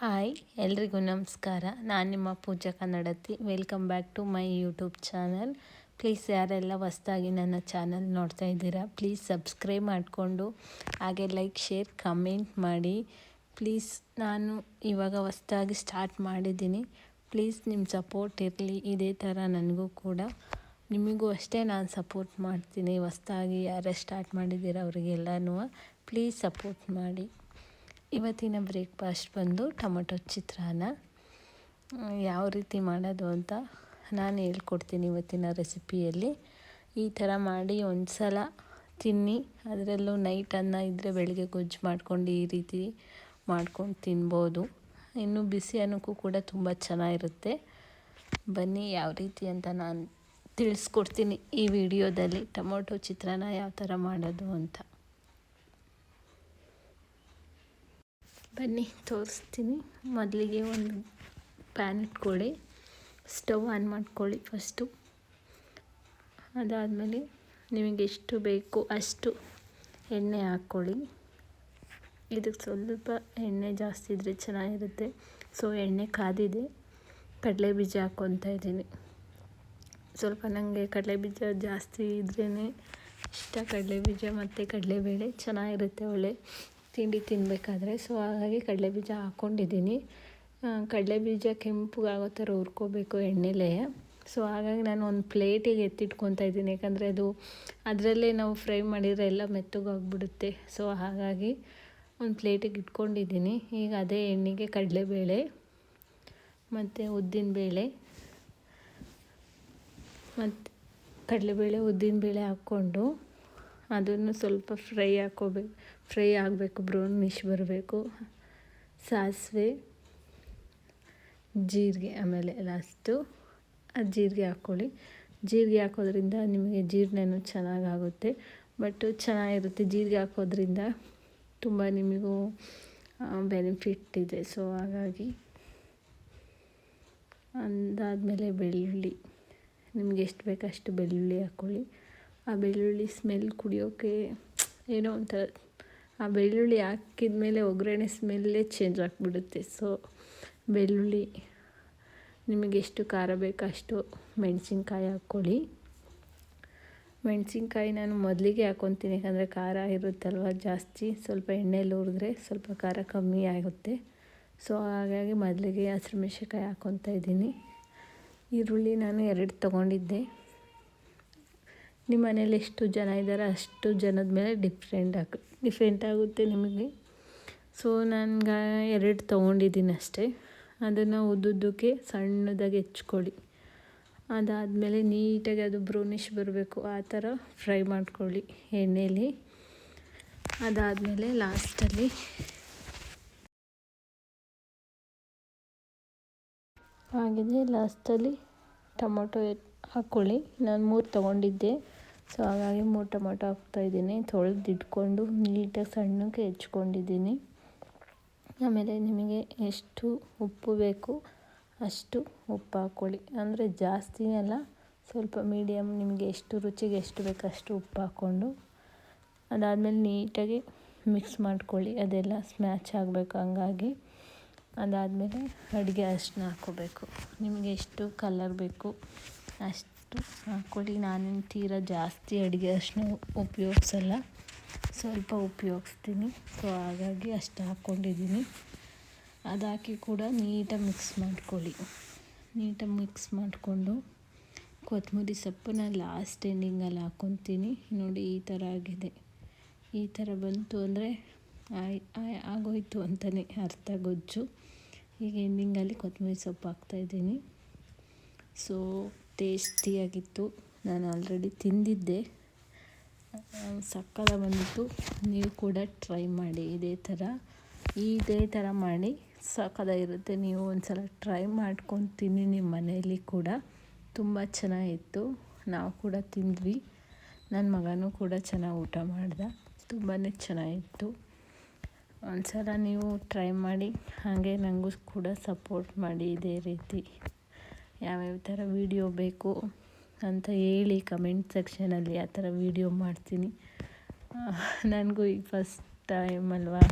Hi, ಎಲ್ರಿಗೂ ನಮಸ್ಕಾರ. ನಾನು ನಿಮ್ಮ ಪೂಜಾ ಕನ್ನಡತಿ. Welcome back to my YouTube channel please ಯಾರೆಲ್ಲ ಹೊಸ್ದಾಗಿ ನನ್ನ ಚಾನಲ್ ನೋಡ್ತಾ ಇದ್ದೀರಾ ಪ್ಲೀಸ್ ಸಬ್ಸ್ಕ್ರೈಬ್ ಮಾಡಿಕೊಂಡು, ಹಾಗೆ ಲೈಕ್ ಶೇರ್ ಕಮೆಂಟ್ ಮಾಡಿ. ಪ್ಲೀಸ್ ನಾನು ಇವಾಗ ಹೊಸ್ದಾಗಿ ಸ್ಟಾರ್ಟ್ ಮಾಡಿದ್ದೀನಿ. ಪ್ಲೀಸ್ ನಿಮ್ಮ ಸಪೋರ್ಟ್ ಇರಲಿ, ಇದೇ ಥರ ನನಗೂ ಕೂಡ. ನಿಮಗೂ ಅಷ್ಟೇ ನಾನು ಸಪೋರ್ಟ್ ಮಾಡ್ತೀನಿ. ಹೊಸ್ದಾಗಿ ಯಾರೇ ಸ್ಟಾರ್ಟ್ ಮಾಡಿದ್ದೀರ ಅವರಿಗೆಲ್ಲನೂ. ಪ್ಲೀಸ್ ಸಪೋರ್ಟ್ ಮಾಡಿ. ಇವತ್ತಿನ ಬ್ರೇಕ್ಫಾಸ್ಟ್ ಬಂದು ಟೊಮೊಟೊ ಚಿತ್ರಾನ್ನ. ಯಾವ ರೀತಿ ಮಾಡೋದು ಅಂತ ನಾನು ಹೇಳ್ಕೊಡ್ತೀನಿ ಇವತ್ತಿನ ರೆಸಿಪಿಯಲ್ಲಿ. ಈ ಥರ ಮಾಡಿ ಒಂದು ಸಲ ತಿನ್ನಿ. ಅದರಲ್ಲೂ ನೈಟ್ ಅನ್ನ ಇದ್ದರೆ ಬೆಳಗ್ಗೆ ಗೊಜ್ಜು ಮಾಡ್ಕೊಂಡು ಈ ರೀತಿ ಮಾಡ್ಕೊಂಡು ತಿನ್ಬೋದು. ಇನ್ನು ಬಿಸಿ ಅನ್ನಕ್ಕೂ ಕೂಡ ತುಂಬ ಚೆನ್ನಾಗಿರುತ್ತೆ. ಬನ್ನಿ ಯಾವ ರೀತಿ ಅಂತ ನಾನು ತಿಳಿಸ್ಕೊಡ್ತೀನಿ ಈ ವಿಡಿಯೋದಲ್ಲಿ ಟೊಮೊಟೊ ಚಿತ್ರಾನ್ನ ಯಾವ ಥರ ಮಾಡೋದು ಅಂತ. ಬನ್ನಿ, ತೋರಿಸ್ತೀನಿ. ಮೊದಲಿಗೆ ಒಂದು ಪ್ಯಾನ್ ಇಟ್ಕೊಳ್ಳಿ. ಸ್ಟವ್ ಆನ್ ಮಾಡ್ಕೊಳ್ಳಿ ಫಸ್ಟು ಅದಾದಮೇಲೆ ನಿಮಗೆ ಎಷ್ಟು ಬೇಕು ಅಷ್ಟು ಎಣ್ಣೆ ಹಾಕ್ಕೊಳ್ಳಿ. ಇದಕ್ಕೆ ಸ್ವಲ್ಪ ಎಣ್ಣೆ ಜಾಸ್ತಿ ಇದ್ದರೆ ಚೆನ್ನಾಗಿರುತ್ತೆ. ಸೊ ಎಣ್ಣೆ ಕಾದಿದೆ. ಕಡಲೆ ಬೀಜ ಹಾಕ್ಕೊತಾ ಇದ್ದೀನಿ. ಸ್ವಲ್ಪ ನನಗೆ ಕಡಲೆ ಬೀಜ ಜಾಸ್ತಿ ಇದ್ರೇ ಇಷ್ಟ. ಕಡಲೆ ಬೀಜ ಮತ್ತು ಕಡಲೆಬೇಳೆ ಚೆನ್ನಾಗಿರುತ್ತೆ ಒಳ್ಳೆ. ತಿಂಡಿ ತಿನ್ನಬೇಕಾದ್ರೆ ಸೊ ಹಾಗಾಗಿ ಕಡಲೆ ಬೀಜ ಹಾಕ್ಕೊಂಡಿದ್ದೀನಿ ಕಡಲೆ ಬೀಜ ಕೆಂಪುಗಾಗೋ ಥರ ಹುರ್ಕೋಬೇಕು ಎಣ್ಣೆಲೇ. ಸೊ ಹಾಗಾಗಿ ನಾನು ಒಂದು ಪ್ಲೇಟಿಗೆ ಎತ್ತಿಟ್ಕೊತಾ ಇದ್ದೀನಿ. ಯಾಕಂದರೆ ಅದು ಅದರಲ್ಲೇ ನಾವು ಫ್ರೈ ಮಾಡಿದರೆ ಎಲ್ಲ ಮೆತ್ತಗಾಗ್ಬಿಡುತ್ತೆ. ಸೊ ಹಾಗಾಗಿ ಒಂದು ಪ್ಲೇಟಿಗೆ ಇಟ್ಕೊಂಡಿದ್ದೀನಿ. ಈಗ ಅದೇ ಎಣ್ಣೆಗೆ ಕಡಲೆಬೇಳೆ, ಮತ್ತು ಉದ್ದಿನಬೇಳೆ, ಮತ್ತು ಕಡಲೆಬೇಳೆ, ಉದ್ದಿನಬೇಳೆ ಹಾಕ್ಕೊಂಡು ಅದನ್ನು ಸ್ವಲ್ಪ ಫ್ರೈ ಹಾಕ್ಕೋಬೇಕು ಫ್ರೈ ಆಗಬೇಕು ಬ್ರೌನ್ ಮಿಶ್ ಬರಬೇಕು. ಸಾಸಿವೆ, ಜೀರಿಗೆ ಆಮೇಲೆ ಲಾಸ್ಟು ಅದು ಜೀರಿಗೆ ಹಾಕ್ಕೊಳ್ಳಿ. ಜೀರಿಗೆ ಹಾಕೋದ್ರಿಂದ ನಿಮಗೆ ಜೀರ್ಣನೂ ಚೆನ್ನಾಗಾಗುತ್ತೆ. ಬಟ್ ಚೆನ್ನಾಗಿರುತ್ತೆ. ಜೀರಿಗೆ ಹಾಕೋದ್ರಿಂದ ತುಂಬ ನಿಮಗೂ ಬೆನಿಫಿಟ್ ಇದೆ. ಸೊ ಹಾಗಾಗಿ ಅಂದಾದಮೇಲೆ ಬೆಳ್ಳುಳ್ಳಿ. ನಿಮ್ಗೆ ಎಷ್ಟು ಬೇಕು ಅಷ್ಟು ಬೆಳ್ಳುಳ್ಳಿ ಹಾಕ್ಕೊಳ್ಳಿ. ಆ ಬೆಳ್ಳುಳ್ಳಿ ಸ್ಮೆಲ್ ಕುಡಿಯೋಕ್ಕೆ ಏನೋ ಒಂಥರ ಆ ಬೆಳ್ಳುಳ್ಳಿ ಹಾಕಿದ ಮೇಲೆ ಒಗ್ಗರಣೆ ಸ್ಮೆಲ್ಲೇ ಚೇಂಜ್ ಆಗಿಬಿಡುತ್ತೆ. ಸೊ ಬೆಳ್ಳುಳ್ಳಿ ನಿಮಗೆ ಎಷ್ಟು ಖಾರ ಬೇಕೋ ಅಷ್ಟು ಮೆಣಸಿನ್ಕಾಯಿ ಹಾಕ್ಕೊಳ್ಳಿ. ಮೆಣಸಿನ್ಕಾಯಿ ನಾನು ಮೊದಲಿಗೆ ಹಾಕ್ಕೊತೀನಿ ಯಾಕಂದರೆ ಖಾರ ಇರುತ್ತಲ್ವ ಜಾಸ್ತಿ. ಸ್ವಲ್ಪ ಎಣ್ಣೆಯಲ್ಲಿ ಹುರಿದ್ರೆ ಸ್ವಲ್ಪ ಖಾರ ಕಮ್ಮಿ ಆಗುತ್ತೆ. ಸೊ ಹಾಗಾಗಿ ಮೊದಲಿಗೆ ಹಸಿರು ಮೆಣಸಿನ್ಕಾಯಿ ಹಾಕ್ಕೊತಾ ಇದ್ದೀನಿ. ಈರುಳ್ಳಿ ನಾನು ಎರಡು ತೊಗೊಂಡಿದ್ದೆ. ನಿಮ್ಮ ಮನೇಲಿ ಎಷ್ಟು ಜನ ಇದ್ದಾರೆ ಅಷ್ಟು ಜನದ ಮೇಲೆ ಡಿಫ್ರೆಂಟ್ ಆಗ ಡಿಫ್ರೆಂಟ್ ಆಗುತ್ತೆ ನಿಮಗೆ. ಸೊ ನನಗೆ ಎರಡು ತೊಗೊಂಡಿದ್ದೀನಿ ಅಷ್ಟೇ. ಅದನ್ನು ಉದ್ದುದ್ದಕ್ಕೆ ಸಣ್ಣದಾಗಿ ಹೆಚ್ಕೊಳ್ಳಿ. ಅದಾದಮೇಲೆ ನೀಟಾಗಿ ಅದು ಬ್ರೌನಿಷ್ ಬರಬೇಕು. ಆ ಥರ ಫ್ರೈ ಮಾಡ್ಕೊಳ್ಳಿ ಎಣ್ಣೆಯಲ್ಲಿ ಅದಾದಮೇಲೆ ಲಾಸ್ಟಲ್ಲಿ ಆಗಿದೆ ಲಾಸ್ಟಲ್ಲಿ ಟೊಮೊಟೊ ಹಾಕ್ಕೊಳ್ಳಿ ನಾನು ಮೂರು ತೊಗೊಂಡಿದ್ದೆ. ಸೊ ಹಾಗಾಗಿ ಮೂರು ಟೊಮೊಟೊ ಹಾಕ್ತಾಯಿದ್ದೀನಿ ತೊಳೆದಿಟ್ಕೊಂಡು ನೀಟಾಗಿ ಸಣ್ಣಕ್ಕೆ ಹೆಚ್ಕೊಂಡಿದ್ದೀನಿ. ಆಮೇಲೆ ನಿಮಗೆ ಎಷ್ಟು ಉಪ್ಪು ಬೇಕು ಅಷ್ಟು ಉಪ್ಪು ಹಾಕ್ಕೊಳ್ಳಿ. ಅಂದರೆ ಜಾಸ್ತಿ ಅಲ್ಲ, ಸ್ವಲ್ಪ ಮೀಡಿಯಮ್ ನಿಮಗೆ ಎಷ್ಟು ರುಚಿಗೆ ಎಷ್ಟು ಬೇಕು ಅಷ್ಟು ಉಪ್ಪು ಹಾಕ್ಕೊಂಡು ಅದಾದಮೇಲೆ ನೀಟಾಗಿ ಮಿಕ್ಸ್ ಮಾಡ್ಕೊಳ್ಳಿ. ಅದೆಲ್ಲ ಸ್ಮ್ಯಾಚ್ ಆಗಬೇಕು ಹಂಗಾಗಿ. ಅದಾದಮೇಲೆ ಅಡುಗೆ ಅರಿಶಿನ ಹಾಕ್ಕೋಬೇಕು. ನಿಮಗೆ ಎಷ್ಟು ಕಲರ್ ಬೇಕು ಅಷ್ಟು ಹಾಕ್ಕೊಳ್ಳಿ. ನಾನೇನು ತೀರಾ ಜಾಸ್ತಿ ಅಡುಗೆ ಅಷ್ಟು ಉಪಯೋಗಿಸಲ್ಲ. ಸ್ವಲ್ಪ ಉಪಯೋಗಿಸ್ತೀನಿ. ಸೊ ಹಾಗಾಗಿ ಅಷ್ಟು ಹಾಕ್ಕೊಂಡಿದ್ದೀನಿ. ಅದಾಕಿ ಕೂಡ ನೀಟಾಗಿ ಮಿಕ್ಸ್ ಮಾಡ್ಕೊಳ್ಳಿ. ನೀಟಾಗಿ ಮಿಕ್ಸ್ ಮಾಡಿಕೊಂಡು ಕೊತ್ತಂಬರಿ ಸೊಪ್ಪನ್ನ ಲಾಸ್ಟ್ ಎಂಡಿಂಗಲ್ಲಿ ಹಾಕ್ಕೊತೀನಿ ನೋಡಿ, ಈ ಥರ ಆಗಿದೆ. ಈ ಥರ ಬಂತು ಅಂದರೆ ಆಗೋಯ್ತು ಅಂತಲೇ ಅರ್ಥ ಗೊಜ್ಜು. ಈಗ ಎಂಡಿಂಗಲ್ಲಿ ಕೊತ್ತಂಬರಿ ಸೊಪ್ಪು ಹಾಕ್ತಾಯಿದ್ದೀನಿ ಸೊ ಟೇಸ್ಟಿಯಾಗಿತ್ತು ನಾನು ಆಲ್ರೆಡಿ ತಿಂದಿದ್ದೆ. ಸಕ್ಕದ ಬಂದಿತ್ತು. ನೀವು ಕೂಡ ಟ್ರೈ ಮಾಡಿ ಇದೇ ಥರ. ಇದೇ ಥರ ಮಾಡಿ ಇರುತ್ತೆ. ನೀವು ಒಂದು ಸಲ ಟ್ರೈ ಮಾಡ್ಕೊಂಡು ತಿನ್ನಿ ನಿಮ್ಮ ಮನೆಯಲ್ಲಿ ಕೂಡ. ತುಂಬ ಚೆನ್ನಾಗಿತ್ತು. ನಾವು ಕೂಡ ತಿಂದ್ವಿ. ನನ್ನ ಮಗನೂ ಕೂಡ ಚೆನ್ನಾಗಿ ಊಟ ಮಾಡ್ದೆ. ತುಂಬಾ ಚೆನ್ನಾಗಿತ್ತು. ಒಂದು ಸಲ ನೀವು ಟ್ರೈ ಮಾಡಿ. ಹಾಗೆ ನನಗೂ ಕೂಡ ಸಪೋರ್ಟ್ ಮಾಡಿ ಇದೇ ರೀತಿ. ಯಾವ್ಯಾವ ಥರ ವೀಡಿಯೋ ಬೇಕು ಅಂತ ಹೇಳಿ ಕಮೆಂಟ್ ಸೆಕ್ಷನಲ್ಲಿ ಆ ಥರ ವೀಡಿಯೋ ಮಾಡ್ತೀನಿ. ನನಗೂ ಈಗ ಫಸ್ಟ್ ಟೈಮ್ ಅಲ್ವಾ?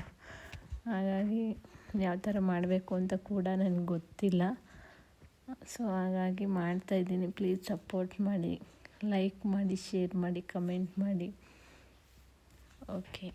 ಹಾಗಾಗಿ ಯಾವ ಥರ ಮಾಡಬೇಕು ಅಂತ ಕೂಡ ನನಗೆ ಗೊತ್ತಿಲ್ಲ. ಸೊ ಹಾಗಾಗಿ ಮಾಡ್ತಾಯಿದ್ದೀನಿ ಪ್ಲೀಸ್ ಸಪೋರ್ಟ್ ಮಾಡಿ ಲೈಕ್ ಮಾಡಿ ಶೇರ್ ಮಾಡಿ ಕಮೆಂಟ್ ಮಾಡಿ. ಓಕೆ